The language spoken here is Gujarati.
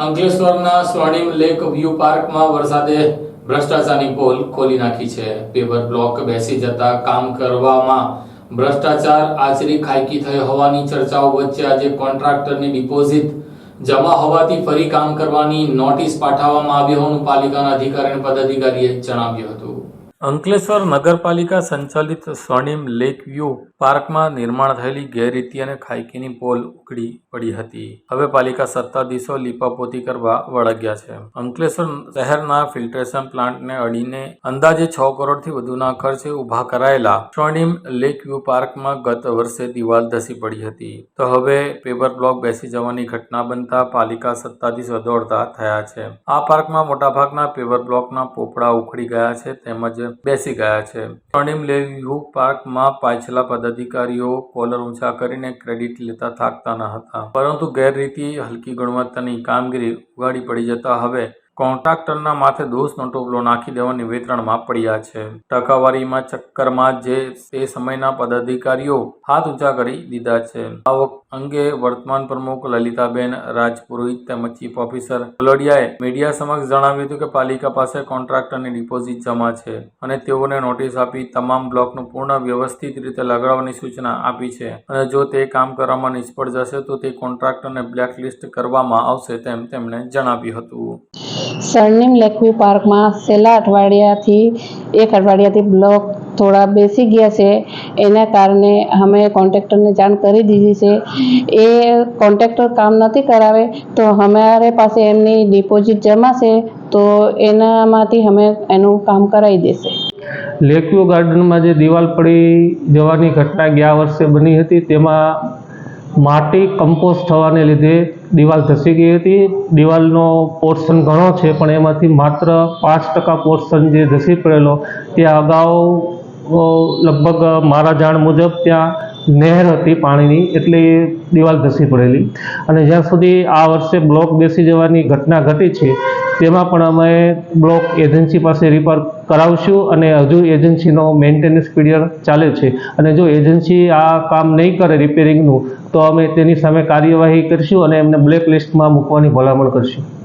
અંકલેશ્વરના સ્વર્ણિમ લેક વ્યૂ પાર્કમાં વરસાદે ભ્રષ્ટાચારની પોલ ખોલી નાખી છે. પેપર બ્લોક બેસી જતા કામ કરવામાં ભ્રષ્ટાચાર આચરી ખાયકી થઈ હોવાની ચર્ચાઓ વચ્ચે આજે કોન્ટ્રાક્ટરની ડિપોઝિટ જમા હોવાથી ફરી કામ કરવાની નોટિસ પાઠવવામાં આવી હોવાનું પાલિકાના અધિકારી પદાધિકારીએ જણાવ્યું હતું. અંકલેશ્વર નગરપાલિકા સંચાલિત સ્વર્ણિમ લેક વ્યૂ પાર્કમાં નિર્માણ થયેલી ગેરરીતિ અને ખાયકીની પોલ ઉકળી પડી હતી. હવે પાલિકા સત્તાધીશો લીપાપોતી કરવા વળગ્યા છે. અંકલેશ્વર શહેરના ફિલ્ટરેશન પ્લાન્ટને અડીને અંદાજે છ કરોડથી વધુના ખર્ચે ઊભા કરાયેલા સ્વર્ણિમ લેક વ્યૂ પાર્કમાં ગત વર્ષે દિવાલ ધસી પડી હતી. તો હવે પેપર બ્લોક બેસી જવાની ઘટના બનતા પાલિકા સત્તાધીશો દોડતા થયા છે. આ પાર્કમાં મોટાભાગના પેપર બ્લોકના પોપડા ઉખડી ગયા છે તેમજ બેસી ગયા છે. સ્વર્ણિમ લેક વ્યૂ પાર્કમાં પાછલા પદાધિકારીઓ કોલર ઊંચા કરીને ક્રેડિટ લેતા થાકતા ન હતા. પરંતુ ગેરરીતિ હલકી ગુણવત્તાની કામગીરી ઉગાડી પડી જતા હવે કોન્ટ્રાક્ટરના માથે દોષનો ટોપલો નાખી દેવાની વેતરણમાં પડ્યા છે. ટકાવારીમાં ચક્કરમાં જે તે સમયના પદાધિકારીઓ હાથ ઊંચા કરી દીધા છે. આવક અંગે વર્તમાન પ્રમુખ લલિતાબેન રાજપુરોહિત તેમજ ચીફ ઓફિસર કલોડિયાએ મીડિયા સમક્ષ જણાવ્યું હતું કે પાલિકા પાસે કોન્ટ્રાક્ટરની ડિપોઝિટ જમા છે અને તેઓને નોટિસ આપી તમામ બ્લોકનું પૂર્ણ વ્યવસ્થિત રીતે લગાડવાની સૂચના આપી છે અને જો તે કામ કરવામાં નિષ્ફળ જશે તો તે કોન્ટ્રાક્ટરને બ્લેકલિસ્ટ કરવામાં આવશે તેમ તેમણે જણાવ્યું હતું. સ્વર્ણિમ લેકવ્યુ પાર્કમાં છેલ્લા અઠવાડિયાથી, એક અઠવાડિયાથી બ્લોક થોડા બેસી ગયા છે. એના કારણે અમે કોન્ટ્રાક્ટરને જાણ કરી દીધી છે. એ કોન્ટ્રાક્ટર કામ નથી કરાવે, તો અમારે પાસે એમની ડિપોઝિટ જમા છે, તો એનામાંથી અમે એનું કામ કરાવી દેશે. લેકવ્યુ ગાર્ડનમાં જે દિવાલ પડી જવાની ઘટના ગયા વર્ષે બની હતી, તેમાં માટી કમ્પોઝ થવાને લીધે દિવાલ ધસી ગઈ હતી. દિવાલનો પોર્શન ઘણો છે, પણ એમાંથી માત્ર પાંચ ટકા પોર્શન જે ધસી પડેલો, તે અગાઉ લગભગ મારા જાણ મુજબ ત્યાં નહેર હતી પાણીની, એટલે દિવાલ ધસી પડેલી. અને જ્યાં સુધી આ વર્ષે બ્લોક બેસી જવાની ઘટના ઘટી છે, તેમાં પણ અમે બ્લોક એજન્સી પાસે રિપેર કરાવશું અને હજુ એજન્સીનો મેન્ટેનન્સ પીરિયડ ચાલે છે. અને જો એજન્સી આ કામ નહીં કરે રિપેરિંગનું તો અમે તેની સામે કાર્યવાહી કરીશું અને એમને બ્લેક લિસ્ટમાં મૂકવાની ભલામણ કરીશું.